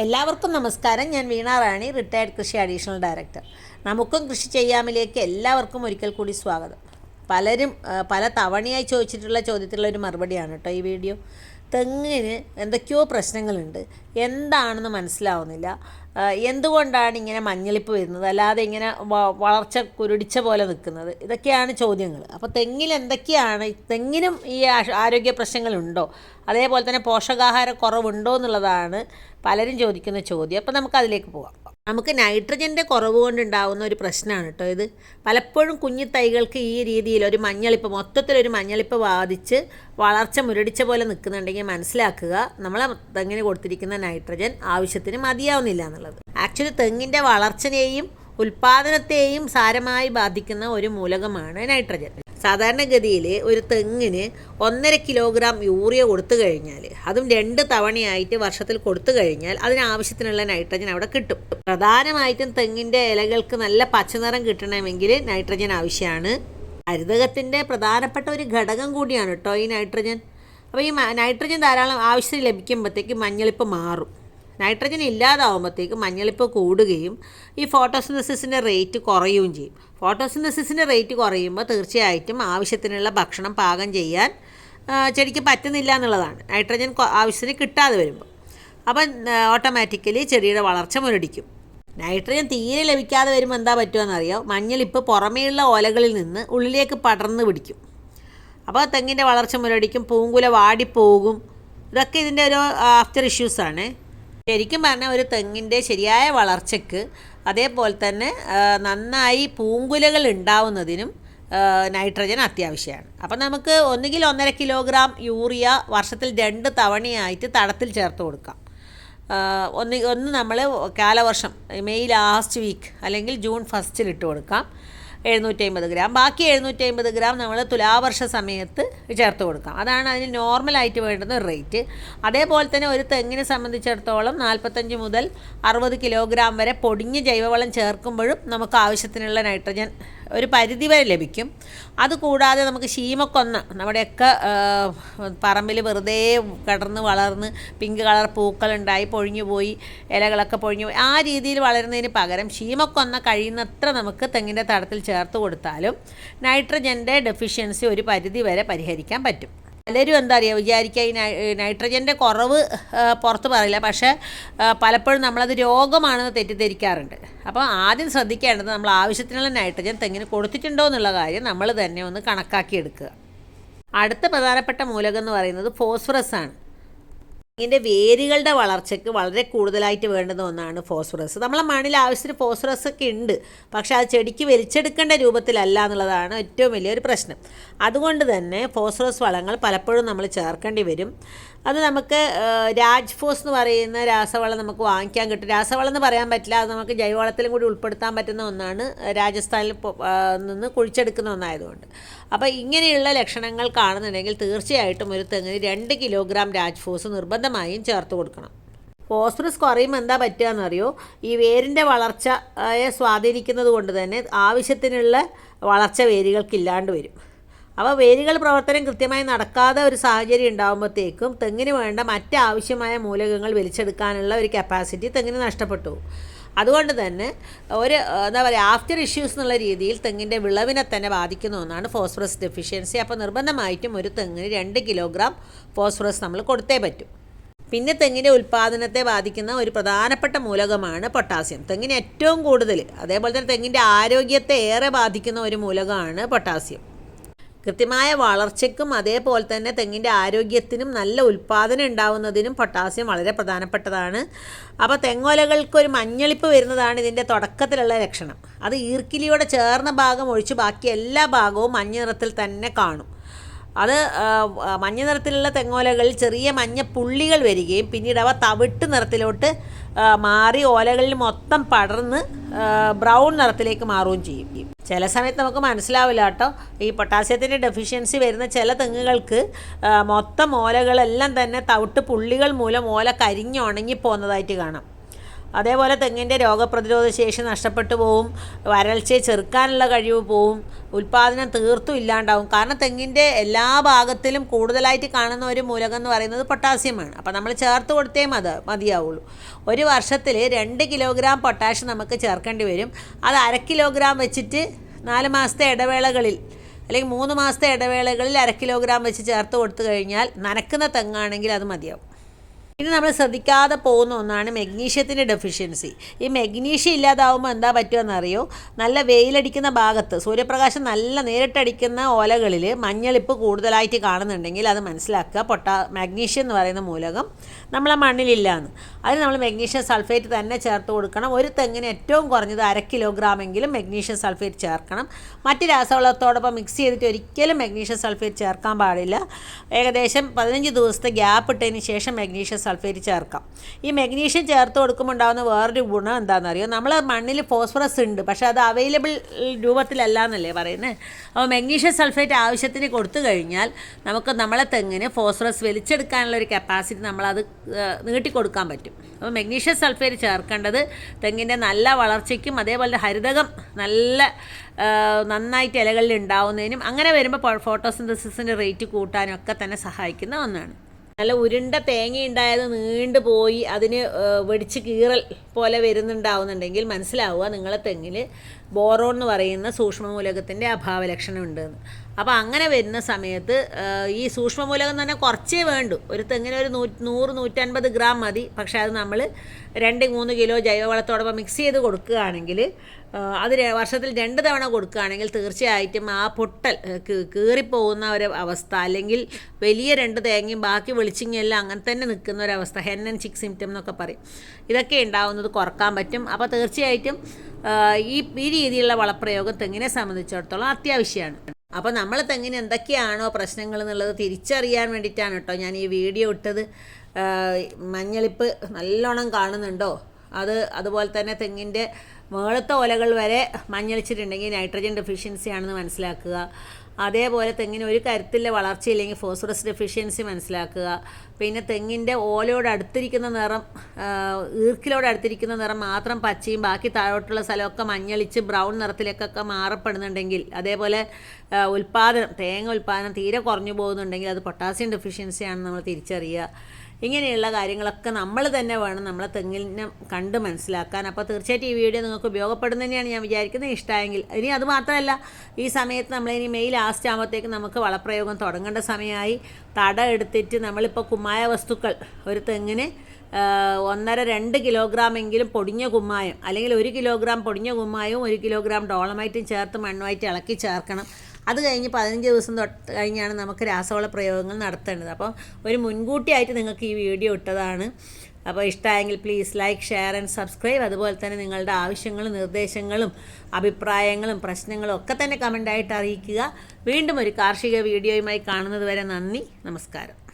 എല്ലാവർക്കും നമസ്കാരം. ഞാൻ വീണ റാണി റിട്ടയർഡ് കൃഷി അഡീഷണൽ ഡയറക്ടർ നമുക്കും കൃഷി ചെയ്യാമിലേക്ക് എല്ലാവർക്കും ഒരിക്കൽ കൂടി സ്വാഗതം. പലരും പല തവണയായി ചോദിച്ചിട്ടുള്ള ചോദ്യത്തിലുള്ള ഒരു മറുപടിയാണ് കേട്ടോ ഈ വീഡിയോ. തെങ്ങിന് എന്തൊക്കെയോ പ്രശ്നങ്ങളുണ്ട്. എന്താണെന്ന് മനസ്സിലാവുന്നില്ല. എന്തുകൊണ്ടാണ് ഇങ്ങനെ മഞ്ഞളിപ്പ് വരുന്നത്? അല്ലാതെ ഇങ്ങനെ വളർച്ച കുരുടിച്ച പോലെ നിൽക്കുന്നത്? ഇതൊക്കെയാണ് ചോദ്യങ്ങൾ. അപ്പോൾ തെങ്ങിൽ എന്തൊക്കെയാണ് തെങ്ങിനും ഈ ആരോഗ്യ പ്രശ്നങ്ങളുണ്ടോ? അതേപോലെ തന്നെ പോഷകാഹാര കുറവുണ്ടോ എന്നുള്ളതാണ് പലരും ചോദിക്കുന്ന ചോദ്യം. അപ്പോൾ നമുക്ക് അതിലേക്ക് പോകാം നമുക്ക് നൈട്രജന്റെ കുറവ് കൊണ്ടുണ്ടാകുന്ന ഒരു പ്രശ്നമാണ് കേട്ടോ ഇത്. പലപ്പോഴും കുഞ്ഞു തൈകൾക്ക് ഈ രീതിയിൽ ഒരു മഞ്ഞളിപ്പ് മൊത്തത്തിലൊരു മഞ്ഞളിപ്പ് ബാധിച്ച് വളർച്ച മുരടിച്ച പോലെ നിൽക്കുന്നുണ്ടെങ്കിൽ മനസ്സിലാക്കുക നമ്മളെ തെങ്ങിന് കൊടുത്തിരിക്കുന്ന നൈട്രജൻ ആവശ്യത്തിന് മതിയാവുന്നില്ല എന്നുള്ളത്. ആക്ച്വലി തെങ്ങിന്റെ വളർച്ചനെയും ഉൽപാദനത്തെയും സാരമായി ബാധിക്കുന്ന ഒരു മൂലകമാണ് നൈട്രജൻ. സാധാരണഗതിയിൽ ഒരു തെങ്ങിന് ഒന്നര കിലോഗ്രാം യൂറിയ കൊടുത്തു കഴിഞ്ഞാൽ അതും രണ്ട് തവണയായിട്ട് വർഷത്തിൽ കൊടുത്തു കഴിഞ്ഞാൽ അതിനാവശ്യത്തിനുള്ള നൈട്രജൻ അവിടെ കിട്ടും. പ്രധാനമായിട്ടും തെങ്ങിന്റെ ഇലകൾക്ക് നല്ല പച്ചനിറം കിട്ടണമെങ്കിൽ നൈട്രജൻ ആവശ്യമാണ്. ഹരിതകത്തിന്റെ പ്രധാനപ്പെട്ട ഒരു ഘടകം കൂടിയാണ് കേട്ടോ ഈ നൈട്രജൻ. അപ്പോൾ ഈ നൈട്രജൻ ധാരാളം ആവശ്യത്തിന് ലഭിക്കുമ്പോഴത്തേക്ക് മഞ്ഞളിപ്പ് മാറും. നൈട്രജൻ ഇല്ലാതാവുമ്പോഴത്തേക്ക് മഞ്ഞളിപ്പ് കൂടുകയും ഈ ഫോട്ടോസിന്തസിസിന്റെ റേറ്റ് കുറയുകയും ചെയ്യും. ഫോട്ടോസിന്തസിസിന്റെ റേറ്റ് കുറയുമ്പോൾ തീർച്ചയായിട്ടും ആവശ്യത്തിനുള്ള ഭക്ഷണം പാകം ചെയ്യാൻ ചെടിക്ക് പറ്റുന്നില്ല എന്നുള്ളതാണ്. നൈട്രജൻ ആവശ്യത്തിന് കിട്ടാതെ വരുമ്പോൾ അപ്പം ഓട്ടോമാറ്റിക്കലി ചെടിയുടെ വളർച്ച മുരടിക്കും. നൈട്രജൻ തീരെ ലഭിക്കാതെ വരുമ്പോൾ എന്താ പറ്റുമെന്നറിയാം മഞ്ഞളിപ്പ് പുറമേയുള്ള ഓലകളിൽ നിന്ന് ഉള്ളിലേക്ക് പടർന്നു പിടിക്കും. അപ്പോൾ തെങ്ങിന്റെ വളർച്ച മുരടിക്കും പൂങ്കുല വാടിപ്പോകും. ഇതൊക്കെ ഇതിന്റെ ഒരു ആഫ്റ്റർ ഇഷ്യൂസാണ് ശരിക്കും പറഞ്ഞാൽ ഒരു തെങ്ങിന്റെ ശരിയായ വളർച്ചയ്ക്ക് അതേപോലെ തന്നെ നന്നായി പൂങ്കുലകൾ ഉണ്ടാവുന്നതിനും നൈട്രജൻ അത്യാവശ്യമാണ്. അപ്പം നമുക്ക് ഒന്നുകിൽ ഒന്നര കിലോഗ്രാം യൂറിയ വർഷത്തിൽ രണ്ട് തവണയായിട്ട് തടത്തിൽ ചേർത്ത് കൊടുക്കാം. ഒന്ന് ഒന്ന് നമ്മൾ കാലവർഷം മെയ് ലാസ്റ്റ് വീക്ക് അല്ലെങ്കിൽ ജൂൺ ഫസ്റ്റിൽ ഇട്ട് കൊടുക്കാം. എഴുന്നൂറ്റി അമ്പത് ഗ്രാം. ബാക്കി എഴുന്നൂറ്റി അമ്പത് ഗ്രാം നമ്മൾ തുലാവർഷ സമയത്ത് ചേർത്ത് കൊടുക്കാം. അതാണ് അതിന് നോർമലായിട്ട് വേണ്ടുന്ന റേറ്റ് അതേപോലെ തന്നെ ഒരു തെങ്ങിനെ സംബന്ധിച്ചിടത്തോളം നാൽപ്പത്തഞ്ച് മുതൽ അറുപത് കിലോഗ്രാം വരെ പൊടിഞ്ഞ ജൈവവളം ചേർക്കുമ്പോഴും നമുക്ക് ആവശ്യത്തിനുള്ള നൈട്രജൻ ഒരു പരിധി വരെ ലഭിക്കും. അതുകൂടാതെ നമുക്ക് ശീമക്കൊന്ന നമ്മുടെയൊക്കെ പറമ്പിൽ വെറുതെ കടന്ന് വളർന്ന് പിങ്ക് കളർ പൂക്കളുണ്ടായി പൊഴിഞ്ഞു പോയി ഇലകളൊക്കെ പൊഴിഞ്ഞു പോയി ആ രീതിയിൽ വളരുന്നതിന് പകരം ശീമക്കൊന്ന കഴിയുന്നത്ര നമുക്ക് തെങ്ങിന്റെ തടത്തിൽ ചേർത്ത് കൊടുത്താലും നൈട്രജന്റെ ഡെഫിഷ്യൻസി ഒരു പരിധി വരെ പരിഹരിക്കാൻ പറ്റും. പലരും എന്താ അറിയുക വിചാരിക്കുക ഈ നൈട്രജന്റെ കുറവ് പുറത്ത് പറയില്ല. പക്ഷേ പലപ്പോഴും നമ്മളത് രോഗമാണെന്ന് തെറ്റിദ്ധരിക്കാറുണ്ട്. അപ്പോൾ ആദ്യം ശ്രദ്ധിക്കേണ്ടത് നമ്മൾ ആവശ്യത്തിനുള്ള നൈട്രജൻ തെങ്ങിന് കൊടുത്തിട്ടുണ്ടോ എന്നുള്ള കാര്യം നമ്മൾ തന്നെ ഒന്ന് കണക്കാക്കിയെടുക്കുക. അടുത്ത പ്രധാനപ്പെട്ട മൂലകം എന്ന് പറയുന്നത് ഫോസ്ഫറസ് ആണ് ഇതിന്റെ വേരുകളുടെ വളർച്ചയ്ക്ക് വളരെ കൂടുതലായിട്ട് വേണ്ടുന്ന ഒന്നാണ് ഫോസ്ഫറസ്. നമ്മളെ മണ്ണിൽ ആവശ്യത്തിന് ഫോസ്ഫറസ് ഒക്കെ ഉണ്ട്. പക്ഷേ അത് ചെടിക്ക് വലിച്ചെടുക്കേണ്ട രൂപത്തിലല്ല എന്നുള്ളതാണ് ഏറ്റവും വലിയൊരു പ്രശ്നം. അതുകൊണ്ട് തന്നെ ഫോസ്ഫറസ് വളങ്ങൾ പലപ്പോഴും നമ്മൾ ചേർക്കേണ്ടി വരും. അത് നമുക്ക് രാജ്ഫോസ് എന്ന് പറയുന്ന രാസവളം നമുക്ക് വാങ്ങിക്കാൻ കിട്ടും. രാസവളം എന്ന് പറയാൻ പറ്റില്ല അത് നമുക്ക് ജൈവവളത്തിലും കൂടി ഉൾപ്പെടുത്താൻ പറ്റുന്ന ഒന്നാണ്. രാജസ്ഥാനിൽ നിന്ന് കുഴിച്ചെടുക്കുന്ന ഒന്നായതുകൊണ്ട്. അപ്പോൾ ഇങ്ങനെയുള്ള ലക്ഷണങ്ങൾ കാണുന്നുണ്ടെങ്കിൽ തീർച്ചയായിട്ടും ഒരു തെങ്ങിന് രണ്ട് കിലോഗ്രാം രാജ്ഫോസ് നിർബന്ധമായും ചേർത്ത് കൊടുക്കണം. ഫോസ്ഫറസ് കുറയുമ്പോൾ എന്താ പറ്റുക അറിയോ? ഈ വേരിന്റെ വളർച്ചയെ സ്വാധീനിക്കുന്നത് കൊണ്ട് തന്നെ ആവശ്യത്തിനുള്ള വളർച്ച വേരുകൾക്ക് ഇല്ലാണ്ട് വരും. അപ്പോൾ വേരുകൾ പ്രവർത്തനം കൃത്യമായി നടക്കാതെ ഒരു സാഹചര്യം ഉണ്ടാകുമ്പോഴത്തേക്കും തെങ്ങിന് വേണ്ട മറ്റ് ആവശ്യമായ മൂലകങ്ങൾ വലിച്ചെടുക്കാനുള്ള ഒരു കപ്പാസിറ്റി തെങ്ങിന് നഷ്ടപ്പെട്ടു. അതുകൊണ്ട് തന്നെ ഒരു എന്താ പറയുക ആഫ്റ്റർ ഇഷ്യൂസ് എന്നുള്ള രീതിയിൽ തെങ്ങിന്റെ വിളവിനെ തന്നെ ബാധിക്കുന്ന ഒന്നാണ് ഫോസ്ഫറസ് ഡെഫിഷ്യൻസി അപ്പോൾ നിർബന്ധമായിട്ടും ഒരു തെങ്ങിന് രണ്ട് കിലോഗ്രാം ഫോസ്ഫറസ് നമ്മൾ കൊടുത്തേ പറ്റൂ. പിന്നെ തെങ്ങിന്റെ ഉൽപ്പാദനത്തെ ബാധിക്കുന്ന ഒരു പ്രധാനപ്പെട്ട മൂലകമാണ് പൊട്ടാസ്യം തെങ്ങിന് ഏറ്റവും കൂടുതൽ അതേപോലെ തന്നെ തെങ്ങിന്റെ ആരോഗ്യത്തെ ഏറെ ബാധിക്കുന്ന ഒരു മൂലകമാണ് പൊട്ടാസ്യം കൃത്യമായ വളർച്ചയ്ക്കും അതേപോലെ തന്നെ തെങ്ങിന്റെ ആരോഗ്യത്തിനും നല്ല ഉൽപ്പാദനം ഉണ്ടാവുന്നതിനും പൊട്ടാസ്യം വളരെ പ്രധാനപ്പെട്ടതാണ്. അപ്പോൾ തെങ്ങോലകൾക്ക് ഒരു മഞ്ഞളിപ്പ് വരുന്നതാണ് ഇതിന്റെ തുടക്കത്തിലുള്ള ലക്ഷണം. അത് ഈർക്കിലിയോടെ ചേർന്ന ഭാഗം ഒഴിച്ച് ബാക്കി എല്ലാ ഭാഗവും മഞ്ഞ നിറത്തിൽ തന്നെ കാണും. അത് മഞ്ഞ നിറത്തിലുള്ള തെങ്ങോലകളിൽ ചെറിയ മഞ്ഞ പുള്ളികൾ വരികയും പിന്നീട് അവ തവിട്ട് നിറത്തിലോട്ട് മാറി ഓലകളിൽ മൊത്തം പടർന്ന് ബ്രൗൺ നിറത്തിലേക്ക് മാറുകയും ചെയ്യും. ചില സമയത്ത് നമുക്ക് മനസ്സിലാവില്ല കേട്ടോ. ഈ പൊട്ടാസ്യത്തിന്റെ ഡെഫിഷ്യൻസി വരുന്ന ചില തെങ്ങുകൾക്ക് മൊത്തം ഓലകളെല്ലാം തന്നെ തവിട്ട് പുള്ളികൾ മൂലം ഓല കരിഞ്ഞുണങ്ങി പോകുന്നതായിട്ട് കാണാം. അതേപോലെ തെങ്ങിന്റെ രോഗപ്രതിരോധ ശേഷി നഷ്ടപ്പെട്ടു പോവും വരൾച്ചയെ ചെറുക്കാനുള്ള കഴിവ് പോവും ഉൽപ്പാദനം തീർത്തും ഇല്ലാണ്ടാവും. കാരണം തെങ്ങിന്റെ എല്ലാ ഭാഗത്തിലും കൂടുതലായിട്ട് കാണുന്ന ഒരു മൂലകം എന്ന് പറയുന്നത് പൊട്ടാസ്യമാണ് അപ്പോൾ നമ്മൾ ചേർത്ത് കൊടുത്തേ മതി മതിയാവുള്ളൂ. ഒരു വർഷത്തിൽ രണ്ട് കിലോഗ്രാം പൊട്ടാഷ്യം നമുക്ക് ചേർക്കേണ്ടി വരും. അത് അര കിലോഗ്രാം വെച്ചിട്ട് നാല് മാസത്തെ ഇടവേളകളിൽ അല്ലെങ്കിൽ മൂന്ന് മാസത്തെ ഇടവേളകളിൽ അര കിലോഗ്രാം വെച്ച് ചേർത്ത് കൊടുത്തു കഴിഞ്ഞാൽ നനക്കുന്ന തെങ്ങാണെങ്കിൽ അത് മതിയാവും. ഇനി നമ്മൾ ശ്രദ്ധിക്കാതെ പോകുന്ന ഒന്നാണ് മെഗ്നീഷ്യത്തിന്റെ ഡെഫിഷ്യൻസി ഈ മെഗ്നീഷ്യം ഇല്ലാതാവുമ്പോൾ എന്താ പറ്റുമെന്നറിയോ നല്ല വെയിലടിക്കുന്ന ഭാഗത്ത് സൂര്യപ്രകാശം നല്ല നേരിട്ടടിക്കുന്ന ഓലകളിൽ മഞ്ഞളിപ്പ് കൂടുതലായിട്ട് കാണുന്നുണ്ടെങ്കിൽ അത് മനസ്സിലാക്കുക. പൊട്ട മാഗ്നീഷ്യം എന്ന് പറയുന്ന മൂലകം നമ്മളെ മണ്ണിലില്ല എന്ന് അതിന് നമ്മൾ മെഗ്നീഷ്യം സൾഫേറ്റ് തന്നെ ചേർത്ത് കൊടുക്കണം. ഒരു തെങ്ങിന് ഏറ്റവും കുറഞ്ഞത് അര കിലോഗ്രാമെങ്കിലും മെഗ്നീഷ്യം സൾഫേറ്റ് ചേർക്കണം. മറ്റ് രാസവളത്തോടൊപ്പം മിക്സ് ചെയ്തിട്ട് ഒരിക്കലും മെഗ്നീഷ്യം സൾഫേറ്റ് ചേർക്കാൻ പാടില്ല. ഏകദേശം പതിനഞ്ച് ദിവസത്തെ ഗ്യാപ്പ് ഇട്ടതിന് ശേഷം മെഗ്നീഷ്യം സൾഫേറ്റ് ചേർക്കാം. ഈ മെഗ്നീഷ്യം ചേർത്ത് കൊടുക്കുമ്പോൾ ഉണ്ടാകുന്ന വേറൊരു ഗുണം എന്താണെന്ന് എന്താണെന്നറിയോ നമ്മൾ മണ്ണിൽ ഫോസ്ഫറസ് ഉണ്ട്. പക്ഷേ അത് അവൈലബിൾ രൂപത്തിലല്ല എന്നല്ലേ പറയുന്നത് അപ്പോൾ മെഗ്നീഷ്യം സൾഫേറ്റ് ആവശ്യത്തിന് കൊടുത്തു കഴിഞ്ഞാൽ നമുക്ക് നമ്മളെ തെങ്ങിന് ഫോസ്ഫറസ് വലിച്ചെടുക്കാനുള്ള ഒരു കപ്പാസിറ്റി നമ്മളത് നീട്ടിക്കൊടുക്കാൻ പറ്റും. അപ്പോൾ മെഗ്നീഷ്യം സൾഫേറ്റ് ചേർക്കേണ്ടത് തെങ്ങിന്റെ നല്ല വളർച്ചയ്ക്കും അതേപോലെ ഹരിതകം നല്ല നന്നായിട്ട് ഇലകളിൽ ഉണ്ടാവുന്നതിനും അങ്ങനെ വരുമ്പോൾ ഫോട്ടോസിന്തസിസിന്റെ റേറ്റ് കൂട്ടാനും ഒക്കെ തന്നെ സഹായിക്കുന്ന ഒന്നാണ്. നല്ല ഉരുണ്ട തേങ്ങ ഉണ്ടായത് നീണ്ടു പോയി അതിന് വെടിച്ച് കീറൽ പോലെ വരുന്നുണ്ടാവുന്നുണ്ടെങ്കിൽ മനസ്സിലാവുക നിങ്ങളെ തെങ്ങിൽ ബോറോൺ എന്ന് പറയുന്ന സൂക്ഷ്മമൂലകത്തിന്റെ അഭാവ ലക്ഷണം ഉണ്ടെന്ന്. അപ്പോൾ അങ്ങനെ വരുന്ന സമയത്ത് ഈ സൂക്ഷ്മമൂലകം തന്നെ കുറച്ചേ വേണ്ടു. ഒരു തെങ്ങിന് ഒരു നൂ നൂറ് നൂറ്റൻപത് ഗ്രാം മതി. പക്ഷേ അത് നമ്മൾ രണ്ട് മൂന്ന് കിലോ ജൈവവളത്തോടൊപ്പം മിക്സ് ചെയ്ത് കൊടുക്കുകയാണെങ്കിൽ അത് വർഷത്തിൽ രണ്ട് തവണ കൊടുക്കുകയാണെങ്കിൽ തീർച്ചയായിട്ടും ആ പൊട്ടൽ കീറിപ്പോകുന്ന ഒരു അവസ്ഥ അല്ലെങ്കിൽ വലിയ രണ്ട് തേങ്ങയും ബാക്കി വെളിച്ചിങ്ങെല്ലാം അങ്ങനെ തന്നെ നിൽക്കുന്ന ഒരവസ്ഥ ഹെൻ ആൻഡ് ചിക്ക് സിംറ്റം എന്നൊക്കെ പറയും. ഇതൊക്കെ ഉണ്ടാവുന്നത് കുറയ്ക്കാൻ പറ്റും. അപ്പോൾ തീർച്ചയായിട്ടും ഈ ഈ രീതിയിലുള്ള വളപ്രയോഗം തെങ്ങിനെ സംബന്ധിച്ചിടത്തോളം അത്യാവശ്യമാണ്. അപ്പോൾ നമ്മൾ തെങ്ങിന് എന്തൊക്കെയാണോ പ്രശ്നങ്ങൾ എന്നുള്ളത് തിരിച്ചറിയാൻ വേണ്ടിയിട്ടാണ് കേട്ടോ ഞാൻ ഈ വീഡിയോ ഇട്ടത്. മഞ്ഞളിപ്പ് നല്ലോണം കാണുന്നുണ്ടോ? അത് അതുപോലെ തന്നെ തെങ്ങിന്റെ മേളത്തെ ഓലകൾ വരെ മഞ്ഞളിച്ചിട്ടുണ്ടെങ്കിൽ നൈട്രജൻ ഡെഫിഷ്യൻസി ആണെന്ന് മനസ്സിലാക്കുക. അതേപോലെ തെങ്ങിന് ഒരു കരുത്തിലെ വളർച്ചയില്ലെങ്കിൽ ഫോസ്ഫറസ് ഡെഫിഷ്യൻസി മനസ്സിലാക്കുക. പിന്നെ തെങ്ങിന്റെ ഓലയോട് അടുത്തിരിക്കുന്ന നിറം ഈർക്കിലോട് അടുത്തിരിക്കുന്ന നിറം മാത്രം പച്ചയും ബാക്കി താഴോട്ടുള്ള സ്ഥലമൊക്കെ മഞ്ഞളിച്ച് ബ്രൗൺ നിറത്തിലേക്കൊക്കെ മാറപ്പെടുന്നുണ്ടെങ്കിൽ അതേപോലെ ഉൽപ്പാദനം തേങ്ങ ഉൽപ്പാദനം തീരെ കുറഞ്ഞു പോകുന്നുണ്ടെങ്കിൽ അത് പൊട്ടാസ്യം ഡെഫിഷ്യൻസി ആണെന്ന് നമ്മൾ തിരിച്ചറിയുക. ഇങ്ങനെയുള്ള കാര്യങ്ങളൊക്കെ നമ്മൾ തന്നെ വേണം നമ്മളെ തെങ്ങിനെ കണ്ട് മനസ്സിലാക്കാൻ. അപ്പോൾ തീർച്ചയായിട്ടും ഈ വീഡിയോ നിങ്ങൾക്ക് ഉപയോഗപ്പെടുന്ന തന്നെയാണ് ഞാൻ വിചാരിക്കുന്നത്. ഇഷ്ടമായെങ്കിൽ ഇനി അത് മാത്രമല്ല ഈ സമയത്ത് നമ്മൾ ഇനി മെയ് ലാസ്റ്റ് ആകുമ്പോഴത്തേക്ക് നമുക്ക് വളപ്രയോഗം തുടങ്ങേണ്ട സമയമായി. തട എടുത്തിട്ട് നമ്മളിപ്പോൾ കുമ്മായ വസ്തുക്കൾ ഒരു തെങ്ങിന് ഒന്നര രണ്ട് കിലോഗ്രാം എങ്കിലും പൊടിഞ്ഞ കുമ്മായം അല്ലെങ്കിൽ ഒരു കിലോഗ്രാം പൊടിഞ്ഞ കുമ്മായവും ഒരു കിലോഗ്രാം ഡോളമായിട്ടും ചേർത്ത് മണ്ണുമായിട്ട് ഇളക്കി ചേർക്കണം. അത് കഴിഞ്ഞ് പതിനഞ്ച് ദിവസം തൊട്ട് കഴിഞ്ഞാണ് നമുക്ക് രാസവള പ്രയോഗങ്ങൾ നടത്തേണ്ടത്. അപ്പോൾ ഒരു മുൻകൂട്ടിയായിട്ട് നിങ്ങൾക്ക് ഈ വീഡിയോ ഇട്ടതാണ്. അപ്പോൾ ഇഷ്ടമായെങ്കിൽ please like share and subscribe അതുപോലെ തന്നെ നിങ്ങളുടെ ആവശ്യങ്ങളും നിർദ്ദേശങ്ങളും അഭിപ്രായങ്ങളും പ്രശ്നങ്ങളും ഒക്കെ തന്നെ കമന്റായിട്ട് അറിയിക്കുക. വീണ്ടും ഒരു കാർഷിക വീഡിയോയുമായി കാണുന്നത് വരെ നന്ദി നമസ്കാരം.